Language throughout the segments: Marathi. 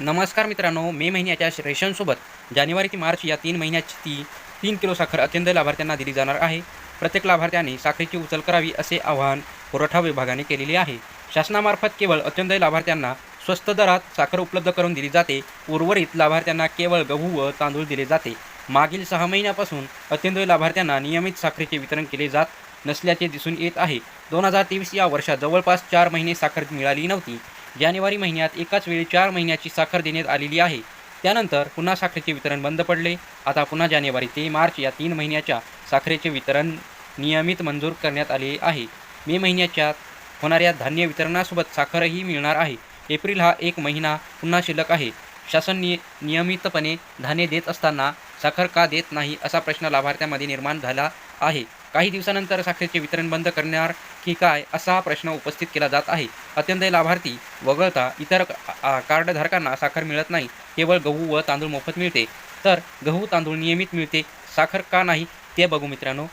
नमस्कार मित्रांनो मे महिन्याच्या रेशनसोबत जानेवारी ते मार्च या तीन महिन्याची ती तीन किलो साखर अत्यंत लाभार्थ्यांना दिली जाणार आहे. प्रत्येक लाभार्थ्याने साखरेची उचल करावी असे आवाहन पुरवठा विभागाने केलेले आहे. शासनामार्फत केवळ अत्यंत लाभार्थ्यांना स्वस्त दरात साखर उपलब्ध करून दिली जाते. उर्वरित लाभार्थ्यांना केवळ गहू व तांदूळ दिले जाते. मागील सहा महिन्यापासून अत्यंत लाभार्थ्यांना नियमित साखरेचे वितरण केले जात नसल्याचे दिसून येत आहे. दोन हजार तेवीस या वर्षात जवळपास चार महिने साखर मिळाली नव्हती. जानेवारी महिन्यात एकाच वेळी चार महिन्याची साखर देण्यात आलेली आहे. त्यानंतर पुन्हा साखरेचे वितरण बंद पडले. आता पुन्हा जानेवारी ते मार्च या तीन महिन्याच्या साखरेचे वितरण नियमित मंजूर करण्यात आले आहे. मे महिन्याच्या होणाऱ्या धान्य वितरणासोबत साखरही मिळणार आहे. एप्रिल हा एक महिना पुन्हा शिल्लक आहे. शासन नि नियमितपणे धान्य देत असताना साखर का देत नाही असा प्रश्न लाभार्थ्यांमध्ये निर्माण झाला आहे. काही दिवसानंतर साखरेचे वितरण बंद करणार की काय असा प्रश्न उपस्थित केला जात आहे. अत्यंत लाभार्थी वगळता इतर कार्डधारकांना साखर मिळत नाही. केवळ गहू व तांदूळ मोफत मिळते. तर गहू तांदूळ नियमित मिळते. साखर का नाही ते बघू मित्रांनो.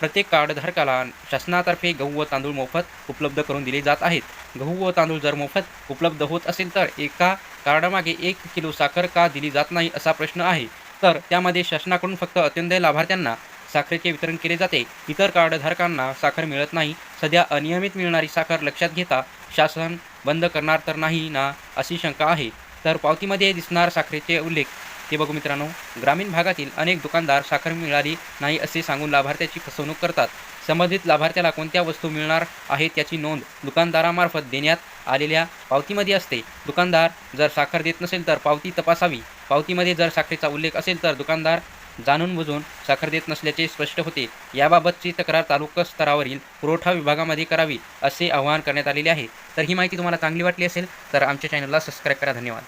प्रत्येक कार्डधारकाला शासनातर्फे गहू व तांदूळ मोफत उपलब्ध करून दिले जात आहेत. गहू व तांदूळ जर मोफत उपलब्ध होत असेल तर एका कार्डामागे एक किलो साखर का दिली जात नाही असा प्रश्न आहे. तर त्यामध्ये शासनाकडून फक्त अत्यंत लाभार्थ्यांना साखरेचे वितरण केले जाते. इतर कार्डधारकांना साखर मिळत नाही. सध्या अनियमित मिळणारी साखर लक्षात घेता शासन बंद करणार तर नाही ना अशी शंका आहे. तर पावतीमध्ये दिसणार साखरेचे उल्लेख. ते बघू मित्रांनो ग्रामीण भागातील अनेक दुकानदार साखर मिळाली नाही असे सांगून लाभार्थ्याची फसवणूक करतात. संबंधित लाभार्थ्याला कोणत्या वस्तू मिळणार आहेत याची नोंद दुकानदारामार्फत देण्यात आलेल्या पावतीमध्ये असते. दुकानदार जर साखर देत नसेल तर पावती तपासावी. पावतीमध्ये जर साखरेचा उल्लेख असेल तर दुकानदार जाणून बुजून साखर देत नसल्याचे स्पष्ट होते. याबाबतची तक्रार तालुका स्तरावरील पुरवठा विभागामध्ये करावी असे आवाहन करण्यात आलेले आहे. तर ही माहिती तुम्हाला चांगली वाटली असेल तर आमच्या चॅनलला सबस्क्राईब करा. धन्यवाद.